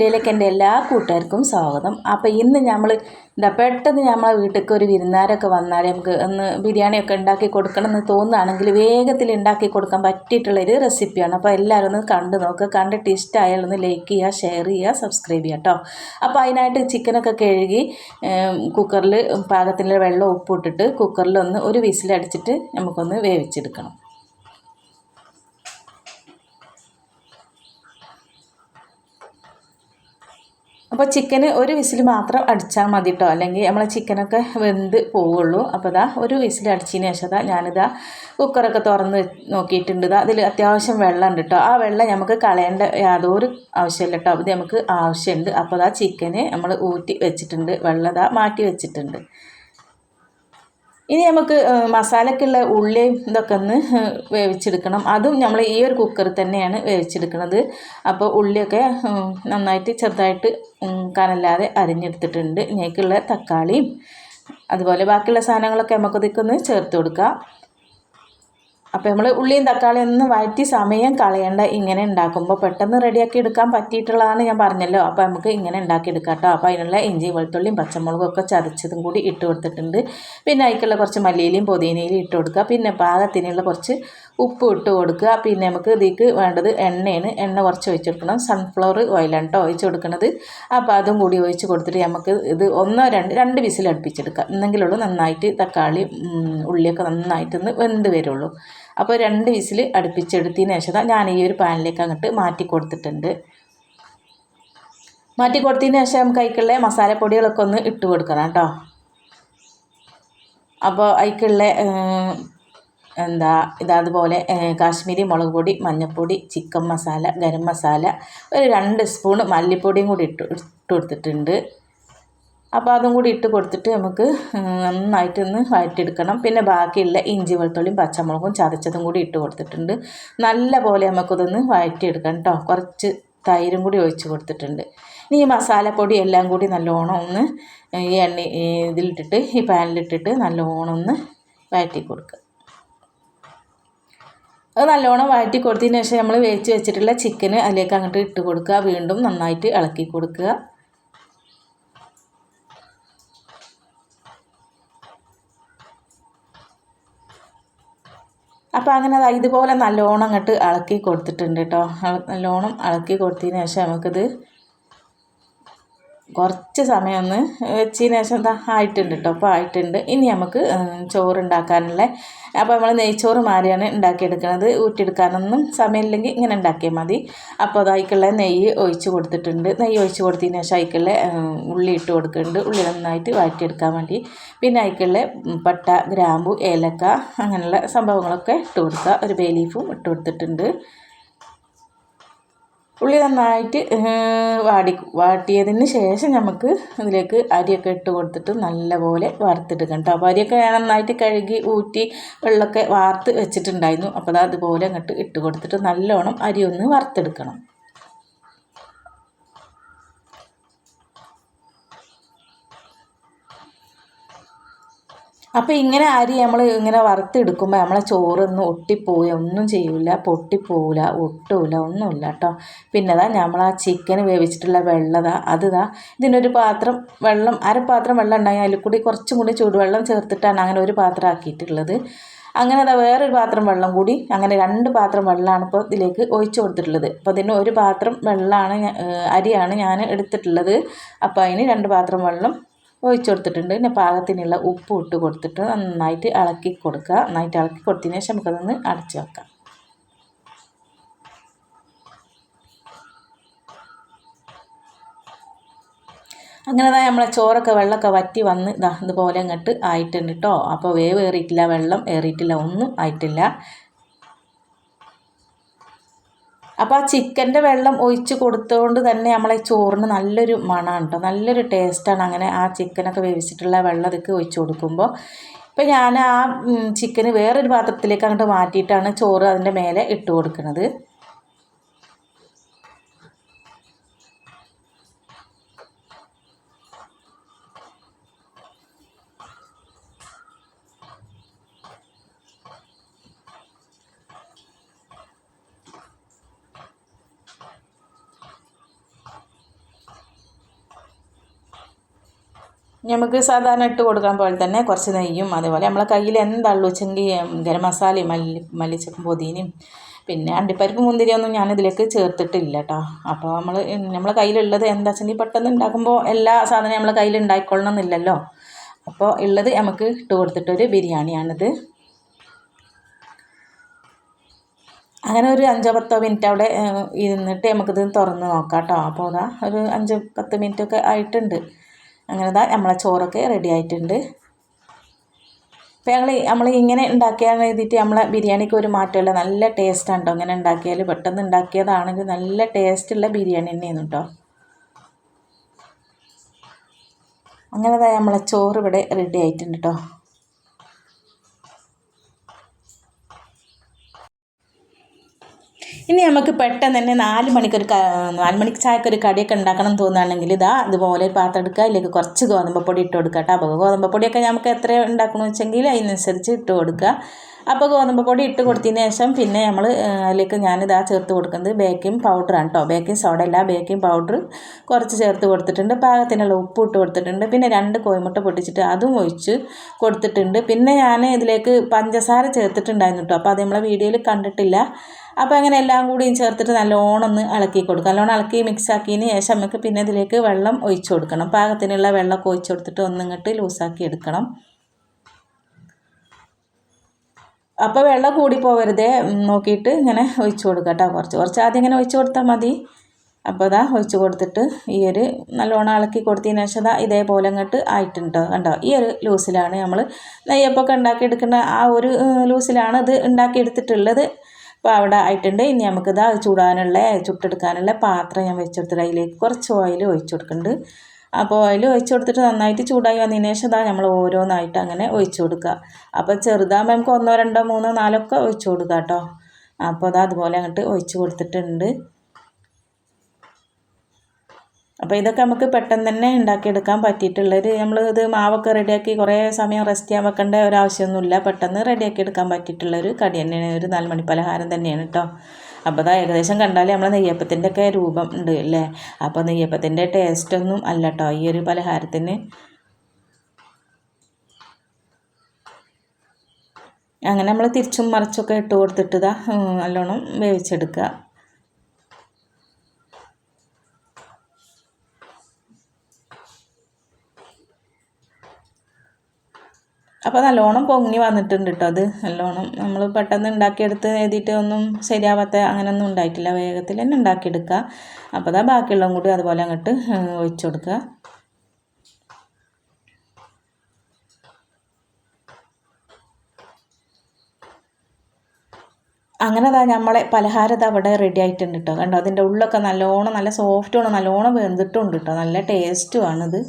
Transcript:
വീഡിയോയിലേക്ക് എന്റെ എല്ലാ കൂട്ടുകാർക്കും സ്വാഗതം. അപ്പോൾ ഇന്ന് നമ്മൾ എന്താ പെട്ടെന്ന് നമ്മളെ വീട്ടിലേക്ക് ഒരു വിരുന്നാരൊക്കെ വന്നാൽ നമുക്ക് ഒന്ന് ബിരിയാണിയൊക്കെ ഉണ്ടാക്കി കൊടുക്കണം എന്ന് തോന്നുകയാണെങ്കിൽ വേഗത്തിൽ ഉണ്ടാക്കി കൊടുക്കാൻ പറ്റിയിട്ടുള്ളൊരു റെസിപ്പിയാണ്. അപ്പോൾ എല്ലാവരും ഒന്ന് കണ്ടു നോക്കുക കണ്ടിട്ട് ഇഷ്ടമായാലും ഒന്ന് ലൈക്ക് ചെയ്യുക ഷെയർ ചെയ്യുക സബ്സ്ക്രൈബ് ചെയ്യുക കേട്ടോ അപ്പോൾ അതിനായിട്ട് ചിക്കനൊക്കെ കഴുകി കുക്കറിൽ പാകത്തിന്റെ വെള്ളം ഉപ്പിട്ടിട്ട് കുക്കറിൽ ഒന്ന് ഒരു വിസിലടിച്ചിട്ട് നമുക്കൊന്ന് വേവിച്ചെടുക്കണം. അപ്പോൾ ചിക്കന് ഒരു വിസിൽ മാത്രം അടിച്ചാൽ മതി കേട്ടോ അല്ലെങ്കിൽ നമ്മളെ ചിക്കനൊക്കെ വെന്ത് പോവുള്ളൂ. അപ്പോൾ ഇതാ ഒരു വിസിൽ അടിച്ചതിന് ശേഷം ഇതാ ഞാനിതാ കുക്കറൊക്കെ തുറന്ന് നോക്കിയിട്ടുണ്ട്. ഇതാ അതിൽ അത്യാവശ്യം വെള്ളം ഉണ്ട് കേട്ടോ ആ വെള്ളം നമുക്ക് കളയേണ്ട യാതൊരു ആവശ്യമില്ല കേട്ടോ ഇത് നമുക്ക് ആവശ്യമുണ്ട് അപ്പോൾ ഇതാ ചിക്കന് നമ്മൾ ഊറ്റി വെച്ചിട്ടുണ്ട്. വെള്ളം ഇതാ മാറ്റി വെച്ചിട്ടുണ്ട്. ഇനി നമുക്ക് മസാലക്കുള്ള ഉള്ളിയും ഇതൊക്കെ ഒന്ന് വേവിച്ചെടുക്കണം. അതും നമ്മൾ ഈ ഒരു കുക്കറിൽ തന്നെയാണ് വേവിച്ചെടുക്കുന്നത്. അപ്പോൾ ഉള്ളിയൊക്കെ നന്നായിട്ട് ചെറുതായിട്ട് കനല്ലാതെ അരിഞ്ഞെടുത്തിട്ടുണ്ട്. ഇതിലേക്കുള്ള തക്കാളിയും അതുപോലെ ബാക്കിയുള്ള സാധനങ്ങളൊക്കെ നമുക്ക് ഒന്ന് ചേർത്ത് കൊടുക്കാം. അപ്പോൾ നമ്മൾ ഉള്ളിയും തക്കാളിയും ഒന്ന് വഴറ്റി സമയം കളയേണ്ട. ഇങ്ങനെ ഉണ്ടാക്കുമ്പോൾ പെട്ടെന്ന് റെഡിയാക്കി എടുക്കാൻ പറ്റിയിട്ടുള്ളതാണ് ഞാൻ പറഞ്ഞല്ലോ. അപ്പോൾ നമുക്ക് ഇങ്ങനെ ഉണ്ടാക്കി ഉണ്ടാക്കിയെടുക്കാം കേട്ടോ അപ്പോൾ അതിനുള്ള ഇഞ്ചി വെളുത്തുള്ളിയും പച്ചമുളകും ഒക്കെ ചതച്ചതും കൂടി ഇട്ട് കൊടുത്തിട്ടുണ്ട്. പിന്നെ അതിക്കുള്ള കുറച്ച് മല്ലിയിലയും പുതിനയിലും ഇട്ട് കൊടുക്കുക. പിന്നെ പാകത്തിനുള്ള കുറച്ച് ഉപ്പ് ഇട്ട് കൊടുക്കുക. പിന്നെ നമുക്ക് ഇതിക്ക് വേണ്ടത് എണ്ണയാണ്. എണ്ണ കുറച്ച് ഒഴിച്ച് കൊടുക്കണം. സൺഫ്ലവർ ഓയിലാണ് കേട്ടോ ഒഴിച്ച് കൊടുക്കുന്നത് അപ്പോൾ അതും കൂടി ഒഴിച്ച് കൊടുത്തിട്ട് നമുക്ക് ഇത് ഒന്നോ രണ്ട് രണ്ട് വിസിൽ അടുപ്പിച്ചെടുക്കാം എന്നെങ്കിലുള്ളൂ നന്നായിട്ട് തക്കാളി ഉള്ളിയൊക്കെ നന്നായിട്ടൊന്ന് വെന്ത് വരുള്ളൂ. അപ്പോൾ രണ്ട് വിസിൽ അടുപ്പിച്ചെടുത്തതിന് ശേഷം ഞാൻ ഈ ഒരു പാനിലേക്ക് അങ്ങോട്ട് മാറ്റി കൊടുത്തിട്ടുണ്ട്. മാറ്റി കൊടുത്തതിന് ശേഷം നമുക്ക് അതിക്കുള്ള മസാലപ്പൊടികളൊക്കെ ഒന്ന് ഇട്ട് കൊടുക്കണം കേട്ടോ. അപ്പോൾ അതിക്കുള്ള എന്താ ഇതതുപോലെ കാശ്മീരി മുളക് പൊടി മഞ്ഞൾപ്പൊടി ചിക്കൻ മസാല ഗരം മസാല ഒരു രണ്ട് സ്പൂൺ മല്ലിപ്പൊടിയും കൂടി ഇട്ട് ഇട്ട് കൊടുത്തിട്ടുണ്ട്. അപ്പോൾ അതും കൂടി ഇട്ട് കൊടുത്തിട്ട് നമുക്ക് നന്നായിട്ടൊന്ന് വഴറ്റിയെടുക്കണം പിന്നെ ബാക്കിയുള്ള ഇഞ്ചി വെളുത്തുള്ളിയും പച്ചമുളകും ചതച്ചതും കൂടി ഇട്ട് കൊടുത്തിട്ടുണ്ട്. നല്ല പോലെ നമുക്കിതൊന്ന് വഴറ്റിയെടുക്കണം കേട്ടോ. കുറച്ച് തൈരും കൂടി ഒഴിച്ച് കൊടുത്തിട്ടുണ്ട്. ഇനി ഈ മസാലപ്പൊടി എല്ലാം കൂടി നല്ലോണം ഒന്ന് ഈ എണ്ണ ഇതിലിട്ടിട്ട് ഈ പാനിലിട്ടിട്ട് നല്ലോണം ഒന്ന് വഴറ്റി കൊടുക്കുക. അത് നല്ലോണം വഴറ്റി കൊടുത്തതിന് ശേഷം നമ്മൾ വേവിച്ച് വെച്ചിട്ടുള്ള ചിക്കന് അതിലേക്ക് അങ്ങോട്ട് ഇട്ട് കൊടുക്കുക. വീണ്ടും നന്നായിട്ട് ഇളക്കി കൊടുക്കുക. അപ്പോൾ അങ്ങനെ ഇതുപോലെ നല്ലോണം അങ്ങോട്ട് ഇളക്കി കൊടുത്തിട്ടുണ്ട് കേട്ടോ നല്ലോണം ഇളക്കി കൊടുത്തതിന് ശേഷം നമുക്കിത് കുറച്ച് സമയം ഒന്ന് വെച്ചതിന് ശേഷം എന്താ ആയിട്ടുണ്ട് കേട്ടോ അപ്പോൾ ആയിട്ടുണ്ട്. ഇനി നമുക്ക് ചോറ് ഉണ്ടാക്കാനുള്ള അപ്പോൾ നമ്മൾ നെയ്ച്ചോറ് മാറിയാണ് ഉണ്ടാക്കിയെടുക്കുന്നത് ഊറ്റിയെടുക്കാനൊന്നും സമയമില്ലെങ്കിൽ ഇങ്ങനെ ഉണ്ടാക്കിയാൽ മതി. അപ്പോൾ അതായിക്കുള്ള നെയ്യ് ഒഴിച്ച് കൊടുത്തിട്ടുണ്ട്. നെയ്യ് ഒഴിച്ച് കൊടുത്തതിന് ശേഷം അതിക്കുള്ള ഉള്ളി ഇട്ട് കൊടുക്കുന്നുണ്ട്. ഉള്ളി നന്നായിട്ട് വാറ്റിയെടുക്കാൻ വേണ്ടി. പിന്നെ അതിക്കുള്ള പട്ട ഗ്രാമ്പു ഏലക്ക അങ്ങനെയുള്ള സംഭവങ്ങളൊക്കെ ഇട്ട് കൊടുക്കുക. ഒരു ബേ ലീഫും ഇട്ട് കൊടുത്തിട്ടുണ്ട്. ഉള്ളി നന്നായിട്ട് വാടി വാട്ടിയതിന് ശേഷം നമുക്ക് അതിലേക്ക് അരിയൊക്കെ ഇട്ട് കൊടുത്തിട്ട് നല്ലപോലെ വറുത്തെടുക്കണം കേട്ടോ അപ്പോൾ അരിയൊക്കെ നന്നായിട്ട് കഴുകി ഊറ്റി വെള്ളമൊക്കെ വാർത്ത് വെച്ചിട്ടുണ്ടായിരുന്നു. അപ്പോൾ അത് അതുപോലെ അങ്ങോട്ട് ഇട്ട് കൊടുത്തിട്ട് നല്ലോണം അരി ഒന്ന് വറുത്തെടുക്കണം. അപ്പോൾ ഇങ്ങനെ അരി നമ്മൾ ഇങ്ങനെ വറുത്തെടുക്കുമ്പോൾ നമ്മളെ ചോറൊന്നും ഒട്ടിപ്പോവുക ഒന്നും ചെയ്യില്ല പൊട്ടിപ്പോവില്ല ഒട്ടില്ല ഒന്നുമില്ല കേട്ടോ. പിന്നെ അതാ നമ്മൾ ആ ചിക്കൻ വേവിച്ചിട്ടുള്ള വെള്ളതാ അതിതാ ഇതിനൊരു പാത്രം വെള്ളം അരപ്പാത്രം വെള്ളം ഉണ്ടായി അതിൽ കൂടി കുറച്ചും കൂടി ചൂടുവെള്ളം ചേർത്തിട്ടാണ് അങ്ങനെ ഒരു പാത്രം ആക്കിയിട്ടുള്ളത്. അങ്ങനെ അതാ വേറൊരു പാത്രം വെള്ളം കൂടി അങ്ങനെ രണ്ട് പാത്രം വെള്ളമാണ് ഇപ്പോൾ ഇതിലേക്ക് ഒഴിച്ചു കൊടുത്തിട്ടുള്ളത്. അപ്പോൾ അതിന് ഒരു പാത്രം വെള്ളമാണ് അരിയാണ് ഞാൻ എടുത്തിട്ടുള്ളത്. അപ്പോൾ അതിന് രണ്ട് പാത്രം വെള്ളം ഒഴിച്ച് കൊടുത്തിട്ടുണ്ട് പിന്നെ പാകത്തിനുള്ള ഉപ്പ് ഇട്ട് കൊടുത്തിട്ട് നന്നായിട്ട് ഇളക്കി കൊടുക്കുക. നന്നായിട്ട് ഇളക്കി കൊടുത്തതിന് ശേഷം നമുക്കതൊന്ന് അടച്ചു വെക്കാം. അങ്ങനെ തന്നെ നമ്മളെ ചോറൊക്കെ വെള്ളമൊക്കെ വറ്റി വന്ന് ഇതാ ഇതുപോലെ അങ്ങോട്ട് ആയിട്ടുണ്ട് കേട്ടോ അപ്പോൾ വേവ് ഏറിയിട്ടില്ല വെള്ളം ഏറിയിട്ടില്ല ഒന്നും ആയിട്ടില്ല. അപ്പോൾ ആ ചിക്കന്റെ വെള്ളം ഒഴിച്ച് കൊടുത്തുകൊണ്ട് തന്നെ നമ്മളെ ചോറിന് നല്ലൊരു മണമാണ് കേട്ടോ നല്ലൊരു ടേസ്റ്റാണ് അങ്ങനെ ആ ചിക്കനൊക്കെ വേവിച്ചിട്ടുള്ള വെള്ളം അതൊക്കെ ഒഴിച്ച് കൊടുക്കുമ്പോൾ ഇപ്പം ഞാൻ ആ ചിക്കന് വേറൊരു പാത്രത്തിലേക്ക് അങ്ങോട്ട് മാറ്റിയിട്ടാണ് ചോറ് അതിന്റെ മേലെ ഇട്ട് കൊടുക്കുന്നത് നമുക്ക് സാധാരണ ഇട്ട് കൊടുക്കാൻ പോലെ തന്നെ കുറച്ച് നെയ്യും അതേപോലെ നമ്മളെ കയ്യിൽ എന്താള്ളൂ വെച്ചെങ്കിൽ ഗരം മസാലയും മല്ലി മല്ലിച്ചപ്പും പൊതിനയും പിന്നെ അണ്ടിപ്പരിപ്പ് മുന്തിരിയൊന്നും ഞാനിതിലേക്ക് ചേർത്തിട്ടില്ല കേട്ടോ അപ്പോൾ നമ്മൾ നമ്മളെ കയ്യിലുള്ളത് എന്താ വെച്ചെങ്കിൽ പെട്ടെന്ന് ഉണ്ടാക്കുമ്പോൾ എല്ലാ സാധനവും നമ്മളെ കയ്യിൽ ഉണ്ടായിക്കൊള്ളണം എന്നില്ലല്ലോ അപ്പോൾ ഉള്ളത് നമുക്ക് ഇട്ട് കൊടുത്തിട്ടൊരു ബിരിയാണിയാണിത്. അങ്ങനെ ഒരു അഞ്ചോ പത്തോ മിനിറ്റ് അവിടെ ഇരുന്നിട്ട് നമുക്കിത് തുറന്ന് നോക്കാം കേട്ടോ അപ്പോൾ അതാ ഒരു അഞ്ച് പത്ത് മിനിറ്റൊക്കെ ആയിട്ടുണ്ട്. അങ്ങനെ ഇതാ നമ്മളെ ചോറൊക്കെ റെഡി ആയിട്ടുണ്ട്. അപ്പോൾ ഞങ്ങൾ നമ്മൾ ഇങ്ങനെ ഉണ്ടാക്കിയാൽ എഴുതിയിട്ട് നമ്മളെ ബിരിയാണിക്ക് ഒരു മാറ്റമില്ല. നല്ല ടേസ്റ്റാണ് കേട്ടോ ഇങ്ങനെ ഉണ്ടാക്കിയാൽ പെട്ടെന്ന് ഉണ്ടാക്കിയതാണെങ്കിൽ നല്ല ടേസ്റ്റുള്ള ബിരിയാണി തന്നെയാണ് കേട്ടോ അങ്ങനെ നമ്മളെ ചോറ് ഇവിടെ റെഡി ആയിട്ടുണ്ട് കേട്ടോ ഇനി നമുക്ക് പെട്ടെന്ന് തന്നെ നാല് മണിക്കൊരു നാല് മണിക്ക് ചായക്കൊരു കടിയൊക്കെ ഉണ്ടാക്കണം എന്ന് തോന്നുകയാണെങ്കിൽ ഇതാ ഇതുപോലെ പാത്രം എടുക്കുക. അതിലേക്ക് കുറച്ച് ഗോതമ്പപ്പൊടി ഇട്ട് കൊടുക്കുക കേട്ടോ. അപ്പോൾ ഗോതമ്പപ്പൊടിയൊക്കെ നമുക്ക് എത്ര ഉണ്ടാക്കണമെന്ന് വെച്ചെങ്കിൽ അതിനനുസരിച്ച് ഇട്ട് കൊടുക്കുക. അപ്പോൾ ഗോതമ്പപ്പൊടി ഇട്ട് കൊടുത്തതിന് ശേഷം പിന്നെ നമ്മൾ അതിലേക്ക് ഞാനിതാ ചേർത്ത് കൊടുക്കുന്നത് ബേക്കിംഗ് പൗഡറാണ് കേട്ടോ. ബേക്കിംഗ് സോഡ അല്ല ബേക്കിംഗ് പൗഡർ കുറച്ച് ചേർത്ത് കൊടുത്തിട്ടുണ്ട്. പാകത്തിനുള്ള ഉപ്പ് ഇട്ട് കൊടുത്തിട്ടുണ്ട്. പിന്നെ രണ്ട് കോഴിമുട്ട പൊട്ടിച്ചിട്ട് അതും ഒഴിച്ച് കൊടുത്തിട്ടുണ്ട്. പിന്നെ ഞാൻ ഇതിലേക്ക് പഞ്ചസാര ചേർത്തിട്ടുണ്ടായിരുന്നു കേട്ടോ. അപ്പോൾ അത് നമ്മളെ വീഡിയോയിൽ കണ്ടിട്ടില്ല. അപ്പോൾ അങ്ങനെ എല്ലാം കൂടിയും ചേർത്തിട്ട് നല്ലോണം ഒന്ന് ഇളക്കി കൊടുക്കുക നല്ലോണം ഇളക്കി മിക്സ് ആക്കിയതിന് ശേഷം നമുക്ക് പിന്നെ ഇതിലേക്ക് വെള്ളം ഒഴിച്ച് കൊടുക്കണം. പാകത്തിനുള്ള വെള്ളമൊക്കെ ഒഴിച്ച് കൊടുത്തിട്ട് ഒന്നിങ്ങോട്ട് ലൂസാക്കി എടുക്കണം. അപ്പോൾ വെള്ളം കൂടി പോകരുതേ നോക്കിയിട്ട് ഇങ്ങനെ ഒഴിച്ചു കൊടുക്കുക കേട്ടോ കുറച്ച്. കുറച്ച് ആദ്യം ഇങ്ങനെ ഒഴിച്ചു കൊടുത്താൽ മതി. അപ്പോൾ ഇതാ ഒഴിച്ചു കൊടുത്തിട്ട് ഈ ഒരു നല്ലോണം ഇളക്കി കൊടുത്തതിന് ശേഷം ദാ ഇതേപോലെ അങ്ങോട്ട് ആയിട്ടുണ്ട് കണ്ടോ? ഈ ഒരു ലൂസിലാണ് നമ്മൾ നെയ്യപ്പൊക്കെ ഉണ്ടാക്കിയെടുക്കുന്ന ആ ഒരു ലൂസിലാണ് ഇത് ഉണ്ടാക്കിയെടുത്തിട്ടുള്ളത് അപ്പോൾ അവിടെ ആയിട്ടുണ്ട്. ഇനി നമുക്കിത് ചൂടാനുള്ള ചുട്ടെടുക്കാനുള്ള പാത്രം ഞാൻ വെച്ചെടുത്തിട്ട് അതിലേക്ക് കുറച്ച് ഓയിൽ ഒഴിച്ചു കൊടുക്കുന്നുണ്ട്. അപ്പോൾ ഓയിൽ ഒഴിച്ചു കൊടുത്തിട്ട് നന്നായിട്ട് ചൂടായി വന്നതിന് ശേഷം ഇതാ നമ്മൾ ഓരോന്നായിട്ട് അങ്ങനെ ഒഴിച്ചു കൊടുക്കുക. അപ്പോൾ ചെറുതാകുമ്പോൾ നമുക്ക് ഒന്നോ രണ്ടോ മൂന്നോ നാലോ ഒക്കെ ഒഴിച്ച് കൊടുക്കുക കേട്ടോ. അപ്പോൾ അതാ അതുപോലെ അങ്ങോട്ട് ഒഴിച്ചു കൊടുത്തിട്ടുണ്ട്. അപ്പോൾ ഇതൊക്കെ നമുക്ക് പെട്ടെന്ന് തന്നെ ഉണ്ടാക്കിയെടുക്കാൻ പറ്റിയിട്ടുള്ളൊരു നമ്മൾ ഇത് മാവൊക്കെ റെഡിയാക്കി കുറേ സമയം റെസ്റ്റ് ചെയ്യാൻ വെക്കേണ്ട ഒരാവശ്യമൊന്നുമില്ല. പെട്ടെന്ന് റെഡിയാക്കി എടുക്കാൻ പറ്റിയിട്ടുള്ളൊരു കടി തന്നെയാണ്. ഒരു നാല് മണി പലഹാരം തന്നെയാണ് കേട്ടോ അപ്പോൾ അതാ ഏകദേശം കണ്ടാൽ നമ്മളെ നെയ്യപ്പത്തിന്റെ ഒക്കെ രൂപം ഉണ്ട് അല്ലേ അപ്പോൾ നെയ്യപ്പത്തിന്റെ ടേസ്റ്റൊന്നും അല്ല കേട്ടോ ഈ ഒരു പലഹാരത്തിന്. അങ്ങനെ നമ്മൾ തിരിച്ചും മറിച്ചൊക്കെ ഇട്ട് കൊടുത്തിട്ട് ഇതാ നല്ലോണം വേവിച്ചെടുക്കുക. അപ്പോൾ നല്ലോണം പൊങ്ങി വന്നിട്ടുണ്ട് കേട്ടോ അത്. നല്ലോണം നമ്മൾ പെട്ടെന്ന് ഉണ്ടാക്കിയെടുത്ത് എഴുതിയിട്ട് ഒന്നും ശരിയാവാത്ത അങ്ങനെയൊന്നും ഉണ്ടായിട്ടില്ല. വേഗത്തിൽ തന്നെ ഉണ്ടാക്കിയെടുക്കുക. അപ്പോൾ അതാ ബാക്കിയുള്ളതും കൂടി അതുപോലെ അങ്ങോട്ട് ഒഴിച്ചു കൊടുക്കുക. അങ്ങനെ അതാ നമ്മളെ പലഹാരം അവിടെ റെഡി ആയിട്ടുണ്ട് കേട്ടോ കണ്ടോ? അതിന്റെ ഉള്ളൊക്കെ നല്ലോണം നല്ല സോഫ്റ്റുമാണ് നല്ലോണം വെന്തിട്ടുണ്ട് കേട്ടോ നല്ല ടേസ്റ്റുമാണിത്